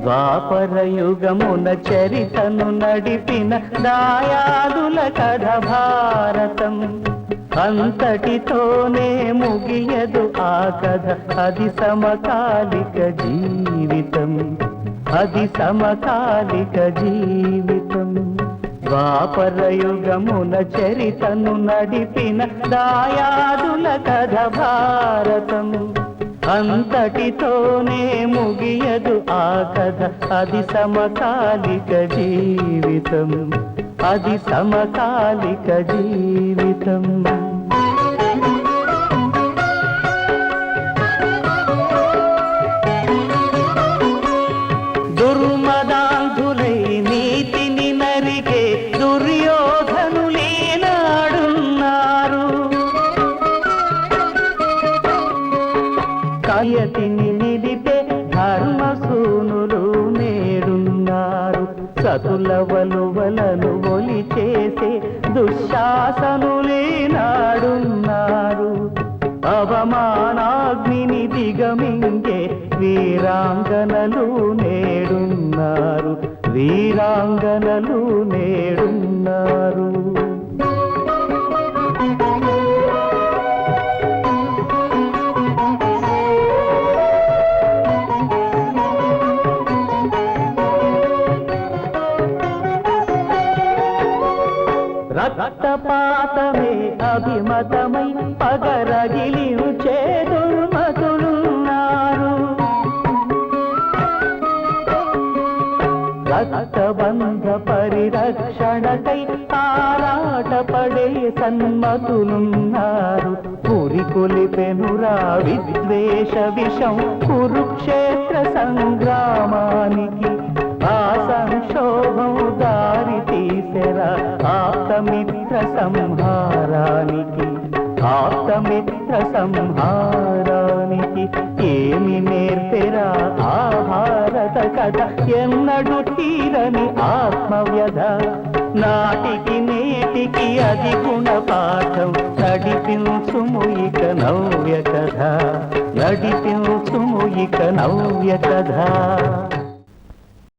ద్వాపరయుగమున చరితను నడిపిన దాయాదుల కథ భారతం. అంతటితోనే ముగియదు ఆ కథ. అది సమకాలిక జీవితం. అది సమకాలిక జీవితం. ద్వాపరయుగమున చరితను నడిపిన దాయాదుల కథ భారతము అంతటితోనే ముగియదు ఆ కథ. అది సమకాలిక జీవితం. అది సమకాలిక జీవితం. కయతిని నిలిపే ధర్మసూనులు నేడున్నారు. సతుల వలువలను ఒలి చేసే దుశ్శాసనులేనాడున్నారు అవమానాగ్నిని దిగమింగే వీరాంగనలు నేడున్నారు. వీరాంగనలు నేడు రక్తపాతమే అభిమతమై పగరగిలించే దుర్మతులున్నారు రక్తబంధ పరిరక్షణకై ఆరాటపడే సన్మతులున్నారు. పురి కొలిపెనురా విద్వేష విషం కురుక్షేత్ర సంగ్రామానికి సంహారానికి ఆప్తమిత్ర సంహారానికి ఏమి నేర్పెరా? ఆ భారత కథ ఎన్నడు తీరని ఆత్మవ్యధ. నాటికి నేటికి అది గుణపాఠం. నడిపించుము ఇక నవ్య కథ నడిపించుము ఇక నవ్య కథ